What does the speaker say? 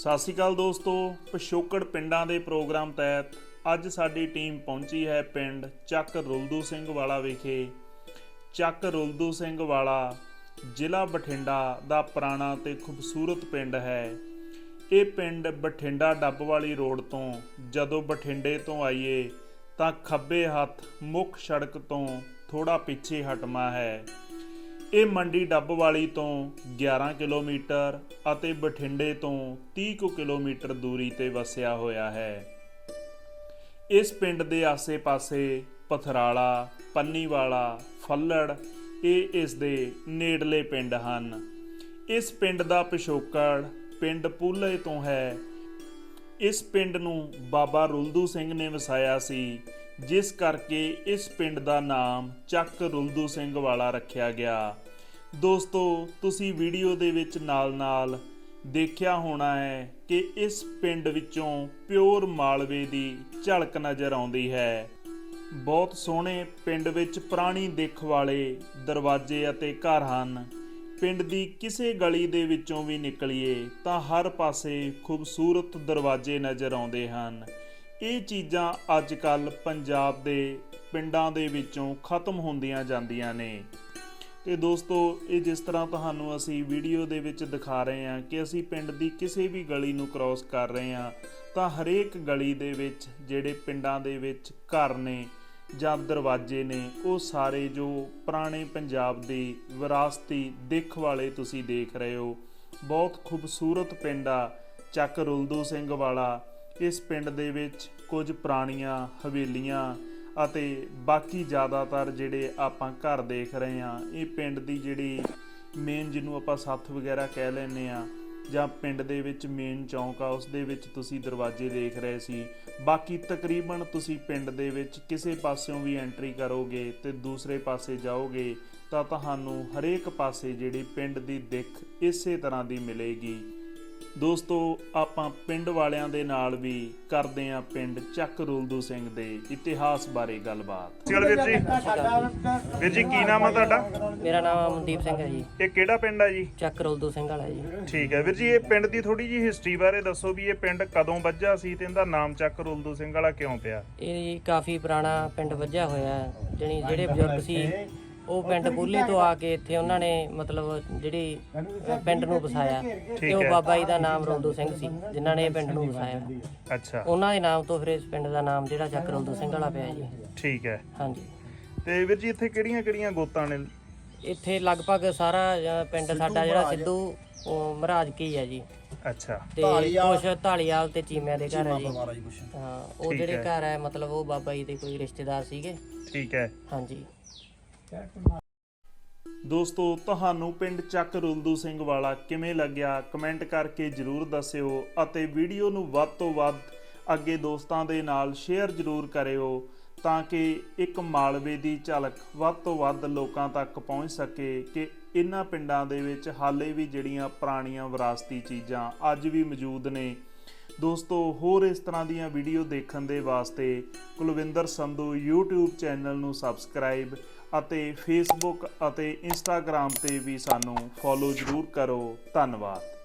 ਸਤਿ ਸ਼੍ਰੀ ਅਕਾਲ ਦੋਸਤੋ, ਪਿਛੋਕੜ ਪਿੰਡਾਂ ਦੇ ਪ੍ਰੋਗਰਾਮ ਤਹਿਤ ਅੱਜ ਸਾਡੀ ਟੀਮ ਪਹੁੰਚੀ ਹੈ ਪਿੰਡ ਚੱਕ ਰੁਲਦੂ ਸਿੰਘ ਵਾਲਾ ਵਿਖੇ। ਚੱਕ ਰੁਲਦੂ ਸਿੰਘ ਵਾਲਾ ਜ਼ਿਲ੍ਹਾ ਬਠਿੰਡਾ ਦਾ ਪੁਰਾਣਾ ਤੇ ਖੂਬਸੂਰਤ ਪਿੰਡ ਹੈ। ਇਹ ਪਿੰਡ ਬਠਿੰਡਾ ਡੱਬ ਵਾਲੀ ਰੋਡ ਤੋਂ ਜਦੋਂ ਬਠਿੰਡੇ ਤੋਂ ਆਈਏ ਤਾਂ ਖੱਬੇ ਹੱਥ ਮੁੱਖ ਸੜਕ ਤੋਂ ਥੋੜਾ ਪਿੱਛੇ ਹਟਮਾ ਹੈ। ਇਹ ਮੰਡੀ ਡੱਬ ਵਾਲੀ ਤੋਂ 11 ਕਿਲੋਮੀਟਰ ਅਤੇ ਬਠਿੰਡੇ ਤੋਂ 30 ਕੁ ਕਿਲੋਮੀਟਰ ਦੂਰੀ ਤੇ ਵਸਿਆ ਹੋਇਆ ਹੈ। ਇਸ ਪਿੰਡ ਦੇ ਆਸੇ-ਪਾਸੇ ਪਥਰਾਲਾ, ਪੰਨੀਵਾਲਾ, ਫੱਲੜ, ਇਹ ਇਸ ਦੇ ਨੇੜਲੇ ਪਿੰਡ ਹਨ। ਇਸ ਪਿੰਡ ਦਾ ਪਿਛੋਕੜ ਪਿੰਡ ਪੂਲੇ ਤੋਂ ਹੈ। ਇਸ ਪਿੰਡ ਨੂੰ ਬਾਬਾ ਰੁਲਦੂ ਸਿੰਘ ਨੇ ਵਸਾਇਆ ਸੀ। ਜਿਸ ਕਰਕੇ ਇਸ ਪਿੰਡ ਦਾ ਨਾਮ ਚੱਕ ਰੁਲਦੂ ਸਿੰਘ ਵਾਲਾ ਰੱਖਿਆ ਗਿਆ। ਦੋਸਤੋ, ਤੁਸੀਂ ਵੀਡੀਓ ਦੇ ਵਿੱਚ ਨਾਲ-ਨਾਲ ਦੇਖਿਆ ਹੋਣਾ ਹੈ ਕਿ ਇਸ ਪਿੰਡ ਵਿੱਚੋਂ ਪਿਓਰ ਮਾਲਵੇ ਦੀ ਝਲਕ ਨਜ਼ਰ ਆਉਂਦੀ ਹੈ। ਬਹੁਤ ਸੋਹਣੇ ਪਿੰਡ ਵਿੱਚ ਪੁਰਾਣੀ ਦਿੱਖ ਵਾਲੇ ਦਰਵਾਜ਼ੇ ਅਤੇ ਘਰ ਹਨ। ਪਿੰਡ ਦੀ ਕਿਸੇ ਗਲੀ ਦੇ ਵਿੱਚੋਂ ਵੀ ਨਿਕਲੀਏ ਤਾਂ ਹਰ ਪਾਸੇ ਖੂਬਸੂਰਤ ਦਰਵਾਜ਼ੇ ਨਜ਼ਰ ਆਉਂਦੇ ਹਨ। ਇਹ ਚੀਜ਼ਾਂ ਅੱਜ ਕੱਲ ਪੰਜਾਬ ਦੇ ਪਿੰਡਾਂ ਦੇ ਵਿੱਚੋਂ ਖਤਮ ਹੁੰਦੀਆਂ ਜਾਂਦੀਆਂ ਨੇ। ਤੇ ਦੋਸਤੋ, ਇਹ ਜਿਸ ਤਰ੍ਹਾਂ ਤੁਹਾਨੂੰ ਅਸੀਂ ਵੀਡੀਓ ਦੇ ਵਿੱਚ ਦਿਖਾ ਰਹੇ ਹਾਂ ਕਿ ਅਸੀਂ ਪਿੰਡ ਦੀ ਕਿਸੇ ਵੀ ਗਲੀ ਨੂੰ ਕ੍ਰਾਸ ਕਰ ਰਹੇ ਹਾਂ, ਤਾਂ ਹਰੇਕ ਗਲੀ ਦੇ ਵਿੱਚ ਜਿਹੜੇ ਪਿੰਡਾਂ ਦੇ ਵਿੱਚ ਘਰ ਨੇ ਜਾਂ ਦਰਵਾਜ਼ੇ ਨੇ, ਉਹ ਸਾਰੇ ਜੋ ਪੁਰਾਣੇ ਪੰਜਾਬ ਦੀ ਵਿਰਾਸਤੀ ਦਿੱਖ ਵਾਲੇ ਤੁਸੀਂ ਦੇਖ ਰਹੇ ਹੋ। ਬਹੁਤ ਖੂਬਸੂਰਤ ਪਿੰਡ ਆ, ਚੱਕ ਰੁਲਦੂ ਸਿੰਘ ਵਾਲਾ ਇਸ ਪਿੰਡ ਦੇ ਵਿੱਚ ਕੁਝ ਪੁਰਾਣੀਆਂ ਹਵੇਲੀਆਂ ਅਤੇ ਬਾਕੀ ਜ਼ਿਆਦਾਤਰ ਜਿਹੜੇ ਆਪਾਂ ਘਰ ਦੇਖ ਰਹੇ ਹਾਂ, ਇਹ ਪਿੰਡ ਦੀ ਜਿਹੜੀ ਮੇਨ ਜਿਹਨੂੰ ਆਪਾਂ ਸੱਥ ਵਗੈਰਾ ਕਹਿ ਲੈਨੇ ਆ ਜਾਂ ਪਿੰਡ ਦੇ ਵਿੱਚ ਮੇਨ ਚੌਂਕ ਆ, ਉਸ ਦੇ ਵਿੱਚ ਤੁਸੀਂ ਦਰਵਾਜ਼ੇ ਦੇਖ ਰਹੇ ਸੀ। ਬਾਕੀ ਤਕਰੀਬਨ ਤੁਸੀਂ ਪਿੰਡ ਦੇ ਵਿੱਚ ਕਿਸੇ ਪਾਸਿਓਂ ਵੀ ਐਂਟਰੀ ਕਰੋਗੇ ਤੇ ਦੂਸਰੇ ਪਾਸੇ ਜਾਓਗੇ, ਤਾਂ ਤੁਹਾਨੂੰ ਹਰੇਕ ਪਾਸੇ ਜਿਹੜੀ ਪਿੰਡ ਦੀ ਦਿੱਖ ਇਸੇ ਤਰ੍ਹਾਂ ਦੀ ਮਿਲੇਗੀ। ਦੋਸਤੋ ਆਪਾਂ ਪਿੰਡ ਵਾਲਿਆਂ ਦੇ ਨਾਲ ਵੀ ਕਰਦੇ ਆਂ ਪਿੰਡ ਚੱਕ ਰੁਲਦੂ ਸਿੰਘ ਦੇ ਇਤਿਹਾਸ ਬਾਰੇ ਗੱਲਬਾਤ। ਚਲ ਵੀਰ ਜੀ। ਵੀਰ ਜੀ ਕੀ ਨਾਮ ਆ ਤੁਹਾਡਾ? ਮੇਰਾ ਨਾਮ ਅਮਨਦੀਪ ਸਿੰਘ ਹੈ ਜੀ। ਇਹ ਕਿਹੜਾ ਪਿੰਡ ਆ ਜੀ? ਚੱਕ ਰੁਲਦੂ ਸਿੰਘ ਵਾਲਾ ਜੀ। ਠੀਕ ਹੈ। ਵੀਰ ਜੀ ਇਹ ਪਿੰਡ ਦੀ ਥੋੜੀ ਜੀ ਹਿਸਟਰੀ ਬਾਰੇ ਦੱਸੋ ਵੀ ਇਹ ਪਿੰਡ ਕਦੋਂ ਵੱਜਾ ਸੀ ਤੇ ਇਹਦਾ ਨਾਮ ਚੱਕ ਰੁਲਦੂ ਸਿੰਘ ਵਾਲਾ ਕਿਉਂ ਪਿਆ? ਇਹ ਜੀ ਕਾਫੀ ਪੁਰਾਣਾ ਪਿੰਡ ਵੱਜਿਆ ਹੋਇਆ ਹੈ ਜਣੀ ਜਿਹੜੇ ਬਜ਼ੁਰਗ ਸੀ ਉਹ ਪਿੰਡ ਬੁੱਲੇ ਤੋਂ ਆ ਕੇ ਇੱਥੇ ਉਹਨਾਂ ਨੇ ਮਤਲਬ ਜਿਹੜੀ ਅ, ਪਿੰਡ ਨੂੰ ਵਸਾਇਆ ਤੇ ਉਹ ਹੈ। ਬਾਬਾ ਜੀ ਦਾ ਨਾਮ ਰੁਲਦੂ ਸਿੰਘ ਸੀ ਜਿਨ੍ਹਾਂ ਨੇ ਇਹ ਪਿੰਡ ਨੂੰ ਵਸਾਇਆ ਅੱਛਾ। ਉਹਨਾਂ ਦੇ ਨਾਮ ਤੋਂ ਫਿਰ ਇਸ ਪਿੰਡ ਦਾ ਨਾਮ ਜਿਹੜਾ ਚੱਕ ਰੁਲਦੂ ਸਿੰਘ ਵਾਲਾ ਪਿਆ ਜੀ। ਠੀਕ ਹੈ। ਹਾਂਜੀ। ਤੇ ਵੀਰ ਜੀ ਇੱਥੇ ਕਿਹੜੀਆਂ ਕਿਹੜੀਆਂ ਗੋਤਾਂ ਨੇ? ਇੱਥੇ ਲਗਭਗ ਸਾਰਾ ਅ, ਪਿੰਡ ਸਾਡਾ ਜਿਹੜਾ ਸਿੱਧੂ ਉਹ ਮਹਾਰਾਜ ਕੀ ਹੈ ਜੀ। ਅੱਛਾ। ਤੇ ਕੁਛ ਢਾਲੀਵਾਲ ਤੇ ਚੀਮਿਆਂ ਦੇ ਘਰ ਹੈ ਜੀ। ਹਾਂ ਉਹ ਠੀਕ ਜਿਹੜੇ ਹੈ। ਘਰ ਹੈ ਮਤਲਬ ਉਹ ਬਾਬਾ ਜੀ ਦੇ ਕੋਈ ਰਿਸ਼ਤੇਦਾਰ ਸੀਗੇ। ਠੀਕ ਹੈ। ਹਾਂਜੀ। ਦੋਸਤੋ, ਤੁਹਾਨੂੰ ਪਿੰਡ ਚੱਕ ਰੁਲਦੂ ਸਿੰਘ ਵਾਲਾ ਕਿਵੇਂ ਲੱਗਿਆ? ਕਮੈਂਟ ਕਰਕੇ ਜਰੂਰ ਦੱਸਿਓ ਅਤੇ ਵੀਡੀਓ ਨੂੰ ਵੱਧ ਤੋਂ ਵੱਧ ਅੱਗੇ ਦੋਸਤਾਂ ਦੇ ਨਾਲ ਸ਼ੇਅਰ ਜਰੂਰ ਕਰਿਓ ਤਾਂ ਕਿ ਇੱਕ ਮਾਲਵੇ ਦੀ ਝਲਕ ਵੱਧ ਤੋਂ ਵੱਧ ਲੋਕਾਂ ਤੱਕ ਪਹੁੰਚ ਸਕੇ ਕਿ ਇਹਨਾਂ ਪਿੰਡਾਂ ਦੇ ਵਿੱਚ ਹਾਲੇ ਵੀ ਜਿਹੜੀਆਂ ਪੁਰਾਣੀਆਂ ਵਿਰਾਸਤੀ ਚੀਜ਼ਾਂ ਅੱਜ ਵੀ ਮੌਜੂਦ ਨੇ। ਦੋਸਤੋ, ਹੋਰ ਇਸ ਤਰ੍ਹਾਂ ਦੀਆਂ ਵੀਡੀਓ ਦੇਖਣ ਦੇ ਵਾਸਤੇ ਕੁਲਵਿੰਦਰ ਸੰਧੂ YouTube ਚੈਨਲ ਨੂੰ ਸਬਸਕ੍ਰਾਈਬ ਅਤੇ ਫੇਸਬੁੱਕ ਅਤੇ Instagram ਤੇ ਵੀ ਸਾਨੂੰ ਫੋਲੋ ਜ਼ਰੂਰ ਕਰੋ। ਧੰਨਵਾਦ।